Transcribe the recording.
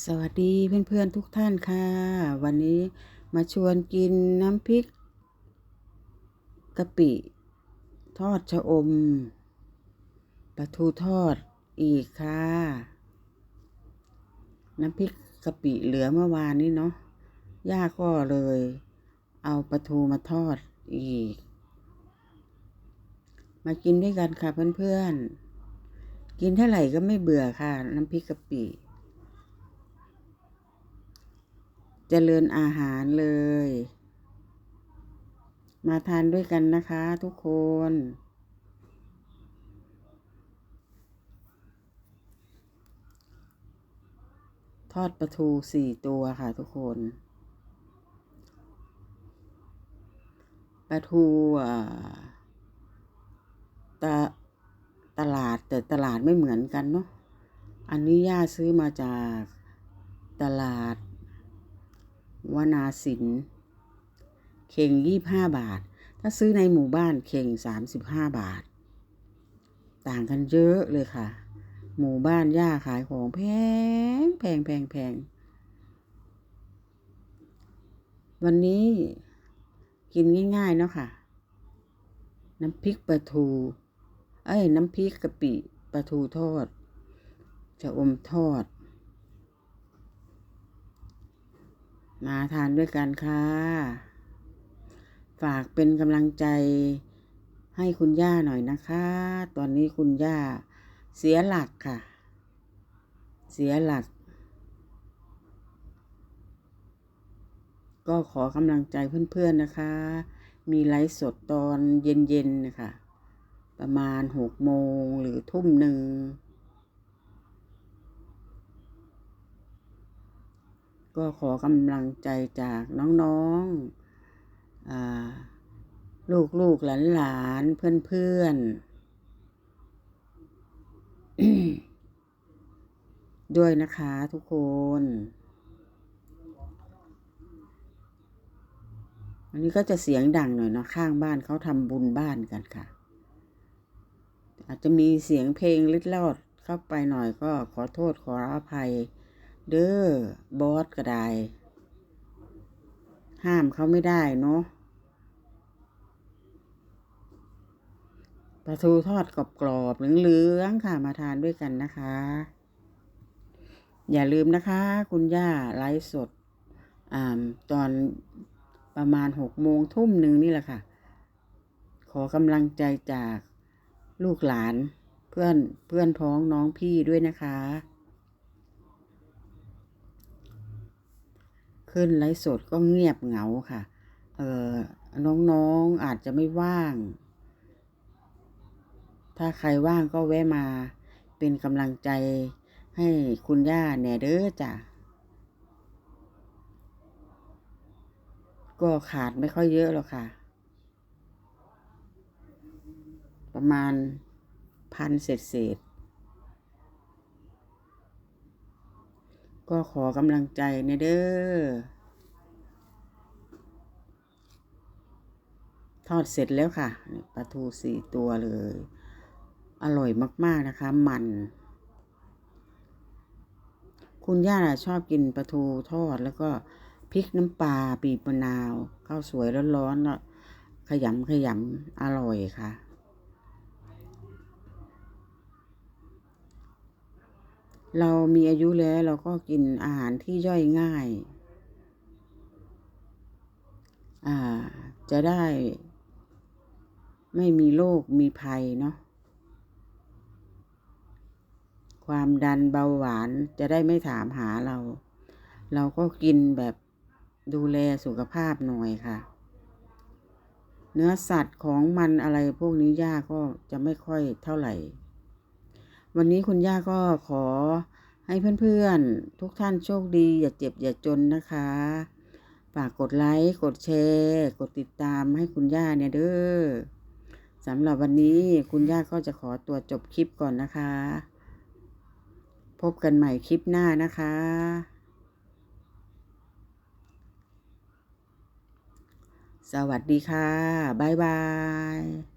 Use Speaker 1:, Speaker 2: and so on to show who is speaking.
Speaker 1: สวัสดีเพื่อนๆทุกท่านค่ะ วันนี้มาชวนกินน้ำพริกกะปิ ทอดชะอมปลาทูทอดอีกค่ะ น้ำพริกกะปิเหลือเมื่อวานนี้เนาะย่าก็เลย เอาปลาทูมาทอดอีก มากินด้วยกันค่ะเพื่อนๆ กินเท่าไหร่ก็ไม่เบื่อค่ะ น้ำพริกกะปิ เจริญอาหารเลย มาทานด้วยกันนะคะทุกคนทอดปลาทูสี่ตัวค่ะทุกคนปลาทูอ่าตะตลาดแต่ตลาดไม่เหมือนกันเนาะอันนี้ย่าซื้อมาจากตลาด วนาสิน เข่งยี่บห้าบาท ถ้าซื้อในหมู่บ้านเข่งสามสิบห้าบาท ต่างกันเยอะเลยค่ะ หมู่บ้านย่าขายของแพงแพงแพงแพง วันนี้กินง่าย ๆ เนาะค่ะ น้ำพริกปลาทู เอ้ย น้ำพริกกะปิปลาทูทอด จะอมทอด มาทานด้วยกันค่ะ ฝากเป็นกำลังใจให้คุณย่าหน่อยนะคะ ตอนนี้คุณย่าเสียหลักค่ะ เสียหลัก ก็ขอกำลังใจเพื่อนๆนะคะ มีไลฟ์สดตอนเย็นๆนะคะ ประมาณหกโมงหรือทุ่มหนึ่ง ก็ขอกำลังใจจากน้องๆลูกลูกหลานหลานเพื่อนเพื่อนๆด้วยนะคะทุกคน อันนี้ก็จะเสียงดังหน่อยนะข้างบ้านเขาทำบุญบ้านกันค่ะ อาจจะมีเสียงเพลงลิดลอดเข้าไปหน่อยก็ขอโทษขออภัย เด้อบอสก็ได้ ห้ามเขาไม่ได้เนาะปลาทูทอดกรอบๆเหลืองๆค่ะมาทานด้วยกันนะคะ อย่าลืมนะคะ คุณย่าไลฟ์สดอตอนประมาณหกโมงทุ่มหนึ่งนี่แหละค่ะ ขอกำลังใจจากลูกหลานเพื่อนเพื่อนท้องน้องพี่ด้วยนะคะ ขึ้นไลฟ์สดก็เงียบเหงาค่ะ เออน้องๆอาจจะไม่ว่าง ถ้าใครว่างก็แวะมาเป็นกำลังใจให้คุณย่าแหน่เด้อจ้ะ ก็ขาดไม่ค่อยเยอะหรอกค่ะ ประมาณพันเศษเศษ ก็ขอกำลังใจในเด้อ ทอดเสร็จแล้วค่ะปลาทูสี่ตัวเลย อร่อยมาก ๆ นะคะ มัน คุณย่าชอบกินปลาทูทอดแล้วก็พริกน้ำปลาปีบมะนาวข้าวสวยร้อนๆแล้วขยำขยำอร่อยค่ะ เรามีอายุแล้วเราก็กินอาหารที่ย่อยง่าย อ่า จะได้ ไม่มีโรคมีภัยเนาะ ความดันเบาหวานจะได้ไม่ถามหาเรา เราก็กินแบบดูแลสุขภาพหน่อยค่ะ เนื้อสัตว์ของมันอะไรพวกนี้ย่าก็จะไม่ค่อยเท่าไหร่ วันนี้คุณย่าก็ขอให้เพื่อนๆ ทุกท่านโชคดี อย่าเจ็บอย่าจนนะคะ ฝากกดไลค์ กดแชร์ กดติดตามให้คุณย่าเนี่ยเด้อสำหรับวันนี้คุณย่าก็จะขอตัวจบคลิปก่อนนะคะ พบกันใหม่คลิปหน้านะคะ สวัสดีค่ะ บ๊ายบาย